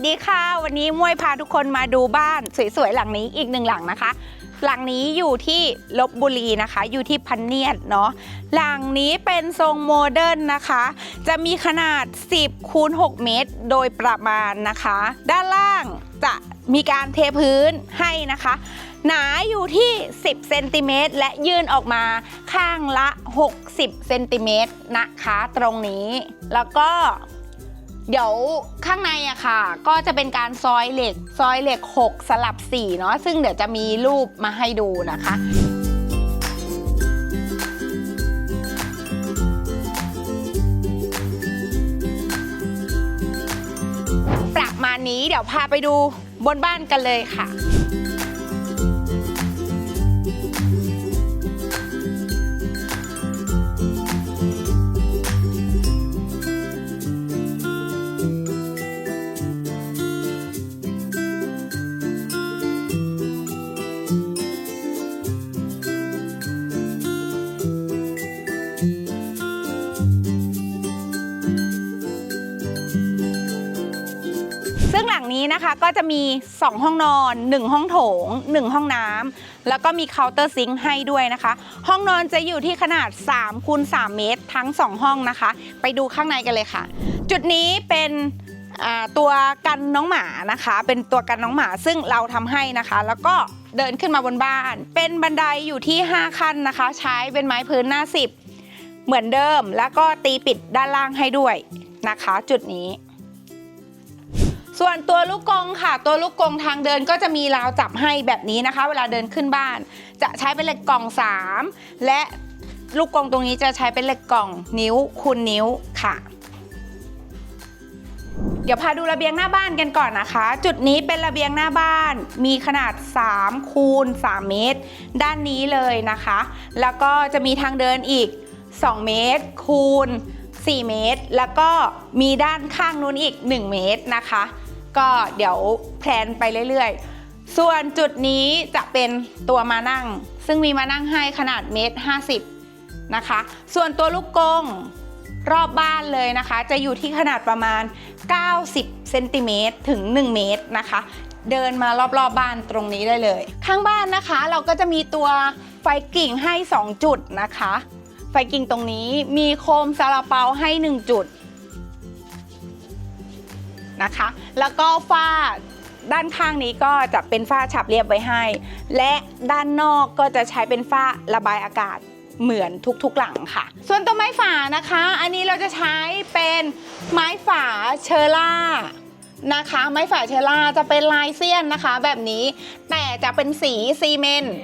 วัสดีค่ะ วันนี้มวยพาทุกคนมาดูบ้านสวยๆหลังนี้อีกหนึ่งหลังนะคะ หลังนี้อยู่ที่ลบบุรีนะคะ อยู่ที่พันเนียดเนาะหลังนี้เป็นทรงโมเดิร์นนะคะ จะมีขนาด 10คูณ6เมตร โดยประมาณนะคะ ด้านล่างจะมีการเทพื้นให้นะคะ หนาอยู่ที่ 10เซนติเมตรและยื่นออกมาข้างละ 60เซนติเมตรนะคะ ตรงนี้แล้วก็ เดี๋ยวข้างในอะค่ะ ก็จะเป็นการซอยเหล็ก ซอยเหล็ก 6 สลับ4เนาะซึ่งเดี๋ยวจะมีรูปมาให้ดูนะคะประมาณนี้เดี๋ยวพาไปดูบนบ้านกันเลยค่ะ นะคะก็จะมี 2 ห้องนอน 1 ห้องโถง 1 ห้องน้ำแล้วก็มีเคาน์เตอร์ซิงค์ให้ด้วยนะคะ ห้องนอนจะอยู่ที่ขนาด3คูณ3เมตรทั้ง 2 ห้องนะคะ ไปดูข้างในกันเลยค่ะ จุดนี้เป็นตัวกันน้องหมานะคะ เป็นตัวกันน้องหมาซึ่งเราทำให้นะคะ แล้วก็เดินขึ้นมาบนบ้าน เป็นบันไดอยู่ที่ 5 ขั้นนะคะ ใช้เป็นไม้พื้นหน้า 10 เหมือนเดิม แล้วก็ตีปิดด้านล่างให้ด้วยนะคะ จุดนี้ ส่วนตัวลูกกงค่ะ ตัวลูกกงทางเดินก็จะมีราวจับให้แบบนี้นะคะ เวลาเดินขึ้นบ้าน จะใช้เป็นเหล็กกล่อง 3 และลูกกงตรงนี้จะใช้เป็นเหล็กกล่องนิ้วคูณนิ้วค่ะ เดี๋ยวพาดูระเบียงหน้าบ้านกันก่อนนะคะ จุดนี้เป็นระเบียงหน้าบ้าน มีขนาด 3 คูณ 3 เมตร ด้านนี้เลยนะคะ แล้วก็จะมีทางเดินอีก 2 เมตร คูณ4เมตร แล้วก็มีด้านข้างนู้นอีก 1 เมตรนะคะ ก็เดี๋ยวแพลนไปเรื่อยๆ ส่วนจุดนี้จะเป็นตัวมานั่ง ซึ่งมีมานั่งให้ขนาดเมตร50นะคะ ส่วนตัวลูกกงรอบบ้านเลยนะคะ จะอยู่ที่ขนาดประมาณ 90เซนติเมตรถึง 1 เมตรนะคะ เดินมารอบๆบบ้านตรงนี้ได้เลย ข้างบ้านนะคะ เราก็จะมีตัวไฟกิ่งให้ 2 จุดนะคะ ไฟกิ่งตรงนี้มีโคมซาลาเปาให้ 1 จุด นะคะ แล้วก็ฝ้าด้านข้างนี้ก็จะเป็นฝ้าฉับเรียบไว้ให้ และด้านนอกก็จะใช้เป็นฝ้าระบายอากาศเหมือนทุกๆหลังค่ะ ส่วนตัวไม้ฝานะคะ อันนี้เราจะใช้เป็นไม้ฝาเชอร่านะคะ ไม้ฝาเชอร่าจะเป็นลายเซียนนะคะ แบบนี้แต่จะเป็นสีซีเมนต์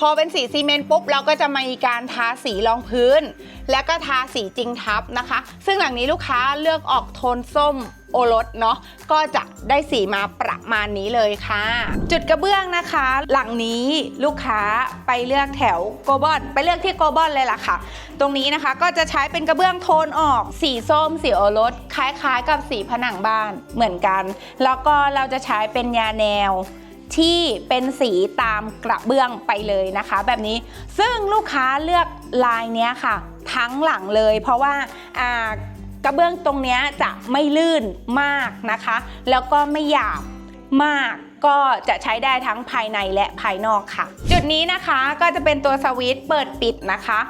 พอเป็นสีซีเมนต์ปุ๊บเราก็จะมีการทาสีรองพื้น แล้วก็ทาสีจริงทับนะคะ ซึ่งหลังนี้ลูกค้าเลือกออกโทนส้มโอรสเนาะก็จะได้สีมาประมาณนี้เลยค่ะ จุดกระเบื้องนะคะ หลังนี้ลูกค้าไปเลือกแถวโกบอนไปเลือกที่โกบอนเลยล่ะค่ะ ตรงนี้นะคะก็จะใช้เป็นกระเบื้องโทนออกสีส้มสีโอรสคล้ายๆ กับสีผนังบ้านเหมือนกัน แล้วก็เราจะใช้เป็นยาแนว ที่เป็นสีตามกระเบื้องไปเลยนะคะ แบบนี้ซึ่งลูกค้าเลือกลายนี้ค่ะ ทั้งหลังเลย เพราะว่ากระเบื้องตรงนี้จะไม่ลื่นมากนะคะ แล้วก็ไม่หยาบมากก็จะใช้ได้ทั้งภายในและภายนอกค่ะ จุดนี้นะคะก็จะเป็นตัวสวิตช์เปิดปิดนะคะ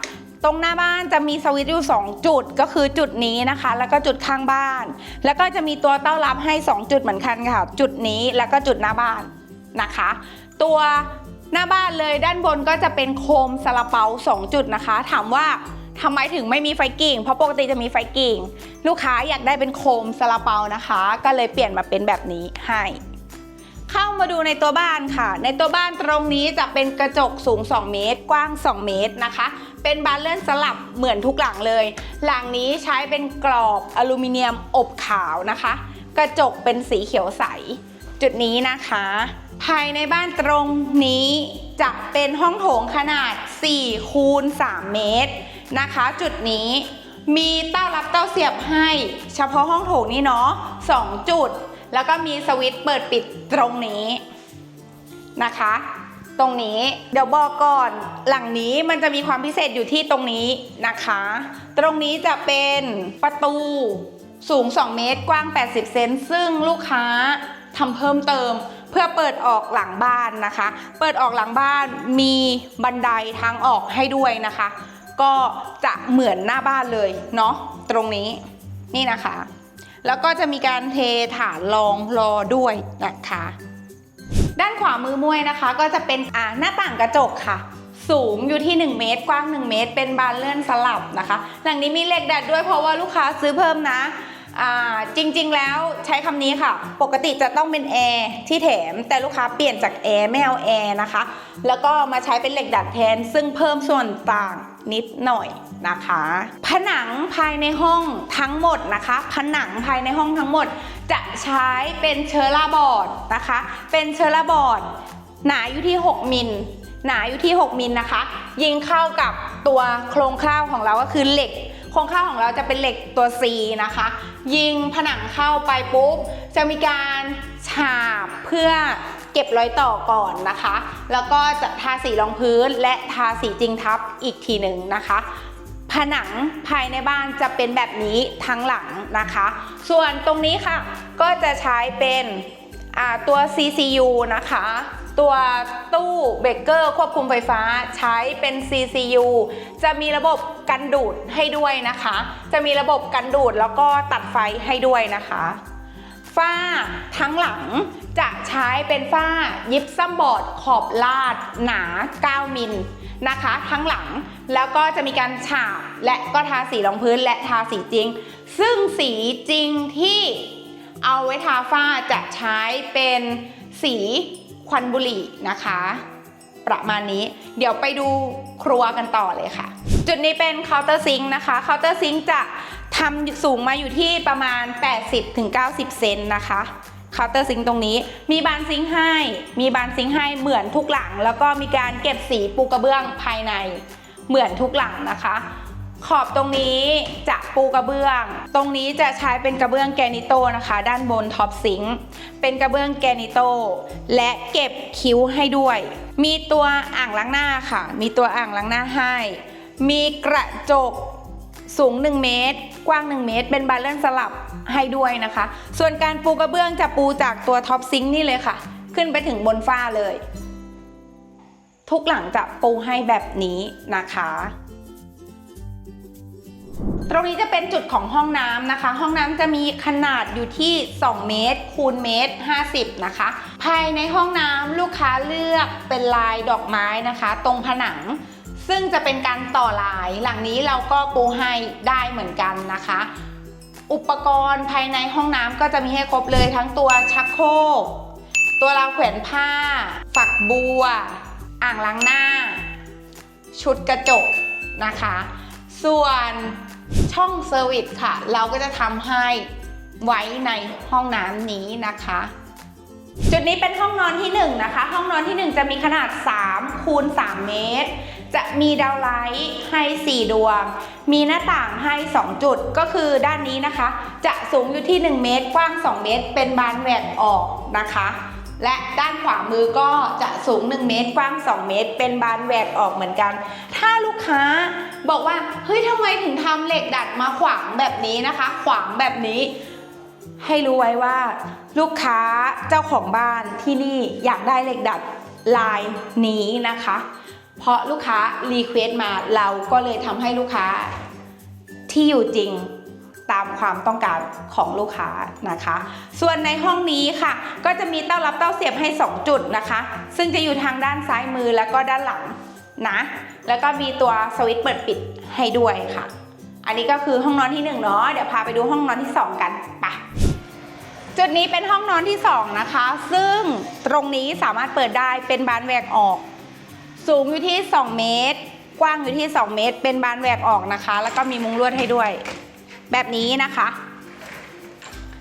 ตรงหน้าบ้านจะมีสวิตช์อยู่ 2 จุดก็คือจุดนี้นะคะ แล้วก็จุดข้างบ้าน แล้วก็จะมีตัวเต้ารับให้ 2 จุดเหมือนกันค่ะ จุดนี้แล้วก็จุดหน้าบ้าน นะคะ ตัวหน้าบ้านเลยด้านบนก็จะเป็นโคมซาลาเปา2 จุดนะคะ ถามว่าทำไมถึงไม่มีไฟกิ่ง เพราะปกติจะมีไฟกิ่ง ลูกค้าอยากได้เป็นโคมซาลาเปานะคะ ก็เลยเปลี่ยนมาเป็นแบบนี้ให้ เข้ามาดูในตัวบ้านค่ะ ในตัวบ้านตรงนี้จะเป็นกระจกสูง 2 เมตร กว้าง 2 เมตรนะคะ เป็นบานเลื่อนสลับเหมือนทุกหลังเลย หลังนี้ใช้เป็นกรอบอลูมิเนียมอบขาวนะคะ กระจกเป็นสีเขียวใส จุดนี้นะคะ ภายในบ้านตรงนี้จะเป็นห้องโถงขนาด 4 คูณ 3 เมตรนะคะ จุดนี้มีเต้ารับเต้าเสียบให้ เฉพาะห้องโถงนี้เนาะ2จุด แล้วก็มีสวิตช์เปิดปิดตรงนี้นะคะ ตรงนี้เดี๋ยวบอกก่อนหลังนี้มันจะมีความพิเศษอยู่ที่ตรงนี้นะคะ ตรงนี้จะเป็นประตูสูง 2 เมตร กว้าง 80 เซนซึ่งลูกค้าทำเพิ่มเติม เพื่อเปิดออกหลังบ้านนะคะ เปิดออกหลังบ้านมีบันไดทางออกให้ด้วยนะคะ ก็จะเหมือนหน้าบ้านเลยเนาะตรงนี้นี่นะคะ แล้วก็จะมีการเทฐานรองรอด้วยนะคะด้านขวามือมวยนะคะ ก็จะเป็นอ่าหน้าต่างกระจกค่ะ สูงอยู่ที่ 1 เมตร กว้าง 1 เมตร เป็นบานเลื่อนสลับนะคะ หลังนี้มีเหล็กดัดด้วยเพราะว่าลูกค้าซื้อเพิ่มนะ จริงๆแล้วใช้คำนี้ค่ะ ปกติจะต้องเป็นแอร์ที่แถม แต่ลูกค้าเปลี่ยนจากแอร์ไม่เอาแอร์นะคะ แล้วก็มาใช้เป็นเหล็กดัดแทน ซึ่งเพิ่มส่วนต่างนิดหน่อยนะคะ ผนังภายในห้องทั้งหมดนะคะ ผนังภายในห้องทั้งหมด จะใช้เป็นเชอร่าบอร์ดนะคะ เป็นเชอร่าบอร์ดหนาอยู่ที่ 6 มิลหนาอยู่ที่ 6 มิลนะคะ ยิงเข้ากับตัวโครงข้าวของเราก็คือเหล็ก โครงข้าวของเราจะเป็นเหล็กตัว C นะคะ ยิงผนังเข้าไปปุ๊บ จะมีการฉาบเพื่อเก็บรอยต่อก่อนนะคะ แล้วก็จะทาสีรองพื้นและทาสีจริงทับอีกทีหนึ่งนะคะผนังภายในบ้านจะเป็นแบบนี้ทั้งหลังนะคะ ส่วนตรงนี้ค่ะก็จะใช้เป็นตัว CCU นะคะ ตัวตู้เบเกอร์ควบคุมไฟฟ้าใช้เป็น CCU จะมีระบบกันดูดให้ด้วยนะคะ จะมีระบบกันดูดแล้วก็ตัดไฟให้ด้วยนะคะฝ้าทั้งหลังจะใช้เป็นฝ้ายิปซัมบอร์ดขอบลาดหนา 9 มิลนะคะ ทั้งหลังแล้วก็จะมีการฉาบและก็ทาสีรองพื้นและทาสีจริง ซึ่งสีจริงที่เอาไว้ทาฝ้าจะใช้เป็นสี ควันบุหรี่นะคะ ประมาณนี้เดี๋ยวไปดูครัวกันต่อเลยค่ะ จุดนี้เป็นเคาน์เตอร์ซิงค์นะคะเคาน์เตอร์ซิงค์จะทำสูงมาอยู่ที่ประมาณ 80-90 เซนนะคะเคาน์เตอร์ซิงค์ตรงนี้ มีบานซิงค์ให้ มีบานซิงค์ให้เหมือนทุกหลัง แล้วก็มีการเก็บสีปูกระเบื้องภายในเหมือนทุกหลังนะคะ ขอบตรงนี้จะปูกระเบื้อง ตรงนี้จะใช้เป็นกระเบื้องแกนิโตนะคะ ด้านบนท็อปซิงค์เป็นกระเบื้องแกนิโตและเก็บคิ้วให้ด้วย มีตัวอ่างล้างหน้าค่ะ มีตัวอ่างล้างหน้าให้ มีกระจกสูง 1 เมตร กว้าง 1 เมตร เป็นบานเลื่อนสลับให้ด้วยนะคะ ส่วนการปูกระเบื้องจะปูจากตัวท็อปซิงค์นี่เลยค่ะ ขึ้นไปถึงบนฝ้าเลย ทุกหลังจะปูให้แบบนี้นะคะ ตรงนี้จะเป็นจุดของห้องน้ำนะคะ ห้องน้ำจะมีขนาดอยู่ที่ 2 เมตรคูณเมตร 50 นะคะ ภายในห้องน้ำลูกค้าเลือกเป็นลายดอกไม้นะคะ ตรงผนัง ซึ่งจะเป็นการต่อลาย หลังนี้เราก็ปูให้ได้เหมือนกันนะคะ อุปกรณ์ภายในห้องน้ำก็จะมีให้ครบเลยทั้งตัวชักโครกตัวราวแขวนผ้า ฝักบัว อ่างล้างหน้า ชุดกระจกนะคะ ส่วน ช่องเซอร์วิสค่ะ เราก็จะทำให้ไว้ในห้องน้ำนี้นะคะ จุดนี้เป็นห้องนอนที่1นะคะ ห้องนอนที่ 1 จะมีขนาด3คูณ3เมตร จะมีดาวไลท์ให้ 4 ดวง มีหน้าต่างให้ 2 จุดก็คือด้านนี้นะคะ จะสูงอยู่ที่ 1 เมตร กว้าง 2 เมตร เป็นบานแหวกออกนะคะ และด้านขวามือก็จะสูง 1 เมตรกว้าง 2 เมตร เป็นบานแหวกออกเหมือนกัน ถ้าลูกค้าบอกว่าเฮ้ยทำไมถึงทำเหล็กดัดมาขวางแบบนี้นะคะ ขวางแบบนี้ ให้รู้ไว้ว่า ลูกค้าเจ้าของบ้านที่นี่อยากได้เหล็กดัดลายนี้นะคะ เพราะลูกค้ารีเควสตมาเราก็เลยทำให้ลูกค้าที่อยู่จริง ตามความต้องการของลูกค้านะคะ ส่วนในห้องนี้ค่ะ ก็จะมีเต้ารับเต้าเสียบให้ 2 จุดนะคะ ซึ่งจะอยู่ทางด้านซ้ายมือแล้วก็ด้านหลังนะ แล้วก็มีตัวสวิตช์เปิดปิดให้ด้วยค่ะ อันนี้ก็คือห้องนอนที่หนึ่งเนาะ เดี๋ยวพาไปดูห้องนอนที่สองกันไปจุดนี้เป็นห้องนอนที่ 2 นะคะ ซึ่งตรงนี้สามารถเปิดได้เป็นบานแหวกออก สูงอยู่ที่ 2 เมตร กว้างอยู่ที่ 2 เมตร เป็นบานแหวกออกนะคะ แล้วก็มีมุงลวดให้ด้วย แบบนี้นะคะ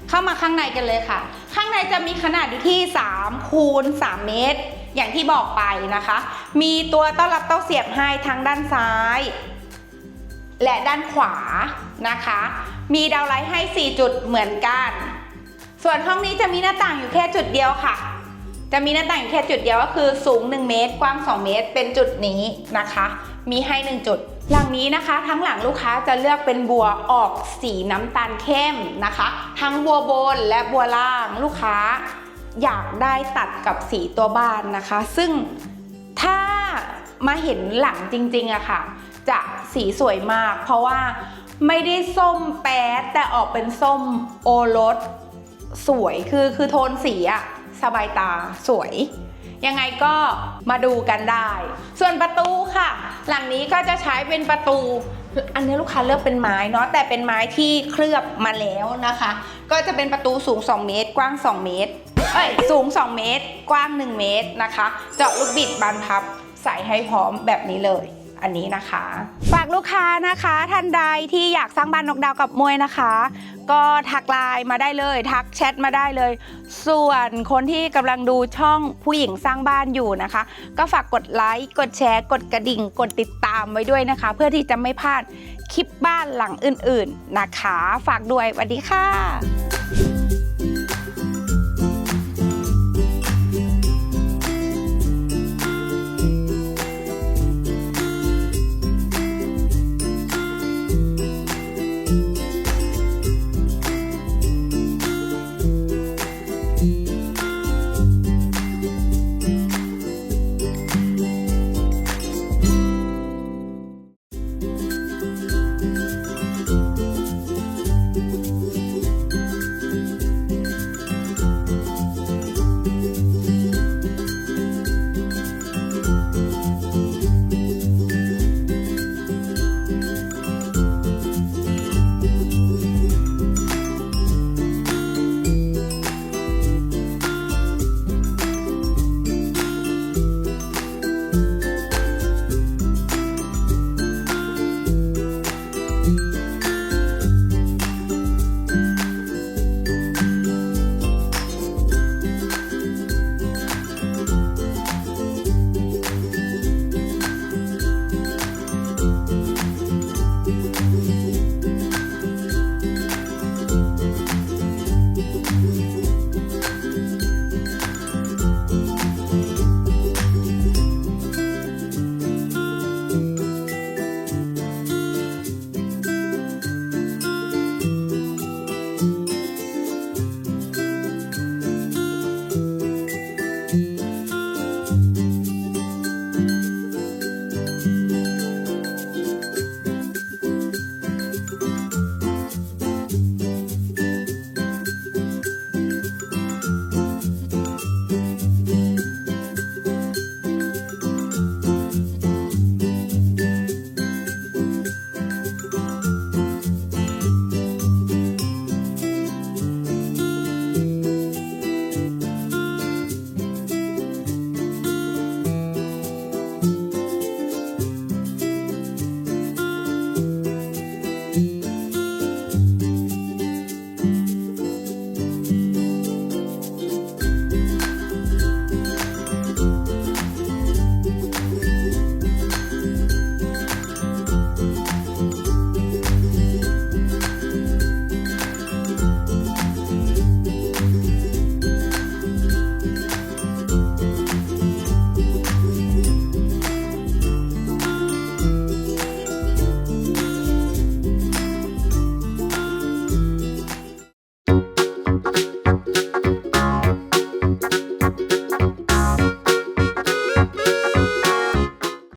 เข้ามาข้างในกันเลยค่ะ ข้างในจะมีขนาดอยู่ที่3คูณ3เมตร อย่างที่บอกไปนะคะ มีตัวต้อนรับเต้าเสียบให้ทั้งด้านซ้าย และด้านขวานะคะ มีดาวไลท์ให้ 4 จุดเหมือนกัน ส่วนห้องนี้จะมีหน้าต่างอยู่แค่จุดเดียวค่ะจะมีหน้าต่างอยู่แค่จุดเดียวก็คือสูง 1 เมตร กว้าง 2 เมตร เป็นจุดนี้นะคะ มีให้ 1 จุด หลังนี้นะคะ ทั้งหลังลูกค้าจะเลือกเป็นบัวออกสีน้ำตาลเข้มนะคะ ทั้งบัวบนและบัวล่างลูกค้า อยากได้ตัดกับสีตัวบ้านนะคะ ซึ่งถ้ามาเห็นหลังจริงๆอะค่ะ จะสีสวยมาก เพราะว่าไม่ได้ส้มแป๊ดแต่ออกเป็นส้มโอรสสวยคือคือโทนสีอะสบายตาสวย ยังไงก็มาดูกันได้ ส่วนประตูค่ะ หลังนี้ก็จะใช้เป็นประตู อันนี้ลูกค้าเลือกเป็นไม้เนาะแต่เป็นไม้ที่เคลือบมาแล้วนะคะ ก็จะเป็นประตูสูง 2 เมตร กว้าง 2 เมตรเอ้ยสูง 2 เมตร กว้าง 1 เมตรนะคะ เจาะลูกบิดบานพับใส่ให้พร้อมแบบนี้เลยอันนี้นะคะ ฝากลูกค้านะคะท่านใดที่อยากสร้างบ้านนกดาวกับมวยนะคะ ก็ทักไลน์มาได้เลย ทักแชทมาได้เลย ส่วนคนที่กำลังดูช่องผู้หญิงสร้างบ้านอยู่นะคะ ก็ฝากกดไลค์กดแชร์กดกระดิ่ง กดติดตามไว้ด้วยนะคะ เพื่อที่จะไม่พลาดคลิปบ้านหลังอื่นๆนะคะ ฝากด้วยสวัสดีค่ะ